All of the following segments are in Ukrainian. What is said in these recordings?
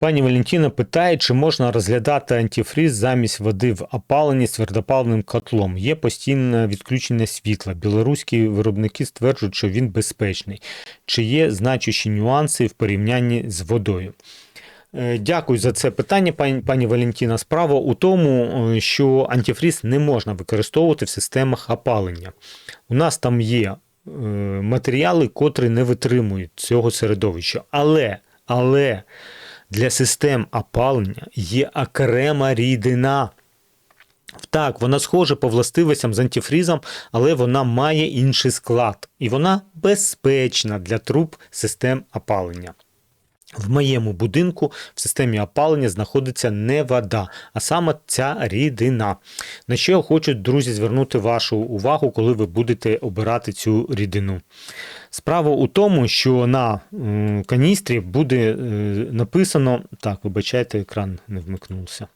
Пані Валентина питає, чи можна розглядати антифріз замість води в опаленні з твердопаливним котлом. Є постійне відключення світла. Білоруські виробники стверджують, що він безпечний. Чи є значущі нюанси в порівнянні з водою? Е, Дякую за це питання, пані, пані Валентина. Справа у тому, е, що антифріз не можна використовувати в системах опалення. У нас там є е, матеріали, котрі не витримують цього середовища. Але, але для систем опалення є окрема рідина. Так, вона схожа по властивостям з антифрізом, але вона має інший склад. І вона безпечна для труб систем опалення. В моєму будинку в системі опалення знаходиться не вода, а саме ця рідина. На що я хочу, друзі, звернути вашу увагу, коли ви будете обирати цю рідину. Справа у тому, що на каністрі буде е, написано. Так, вибачайте, екран не вмикнувся.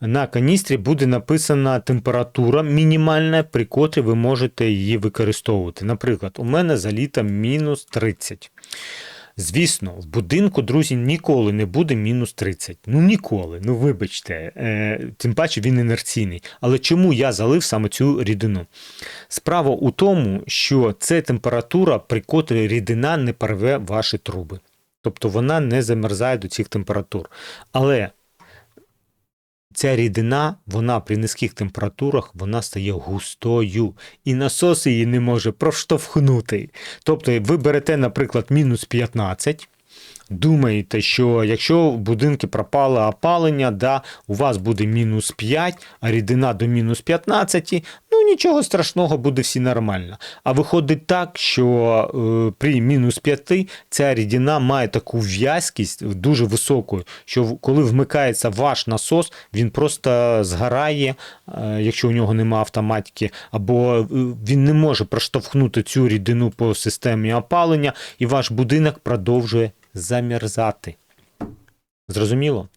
На каністрі буде написана температура мінімальна, при котрій ви можете її використовувати. Наприклад, у мене за літом мінус 30. Звісно, в будинку, друзі, ніколи не буде мінус 30. Ну ніколи. Ну вибачте, е, тим паче він інерційний. Але чому я залив саме цю рідину? Справа у тому, що це температура, при котрій рідина не порве ваші труби. Тобто вона не замерзає до цих температур. Але ця рідина, вона при низьких температурах вона стає густою, і насос її не може проштовхнути. Тобто, ви берете, наприклад, мінус 15. Думаєте, що якщо в будинки пропало опалення, да, у вас буде мінус 5, а рідина до мінус 15, ну нічого страшного, буде всі нормально. А виходить так, що е, при мінус 5 ця рідина має таку в'язкість дуже високу, що коли вмикається ваш насос, він просто згорає, е, якщо у нього немає автоматики, або е, він не може проштовхнути цю рідину по системі опалення, і ваш будинок продовжує замерзати. Зрозуміло?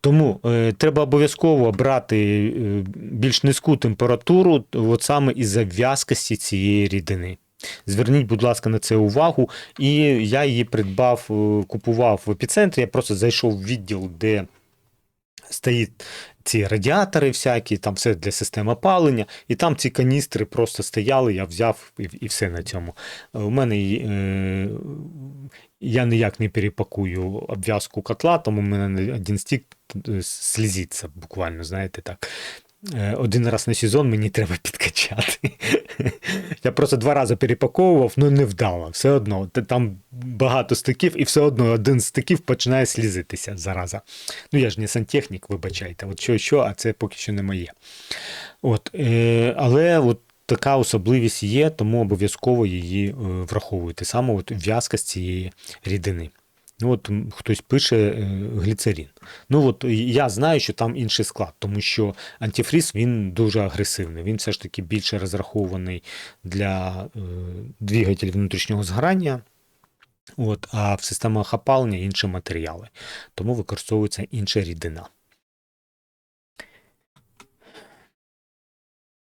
Тому е, треба обов'язково брати е, більш низьку температуру, от саме із-за в'язкості цієї рідини. Зверніть, будь ласка, на це увагу. І я її придбав, е, купував в епіцентрі. Я просто зайшов в відділ, де стоїть ці радіатори всякі, там все для системи опалення, і там ці каністри просто стояли, я взяв і, і все на цьому. Е, У мене я ніяк не перепакую обв'язку котла, тому в мене один стік е, слізиться буквально, знаєте так. Е, Один раз на сезон мені треба підкачати. Я просто два рази перепаковував, ну не вдало. Все одно. Там багато стиків, і все одно один з стиків починає слізитися зараза. Ну я ж не сантехнік, вибачайте. От що, що, а це поки що не моє. От, е, але от така особливість є, тому обов'язково її е, враховуйте. Саме от в'язкость цієї рідини. Ну, от хтось пише е, гліцерин. Ну от я знаю, що там інший склад, тому що антифріз він дуже агресивний. Він все ж таки більше розрахований для е, двигателів внутрішнього згорання. От, а в системах опалення інші матеріали, тому використовується інша рідина.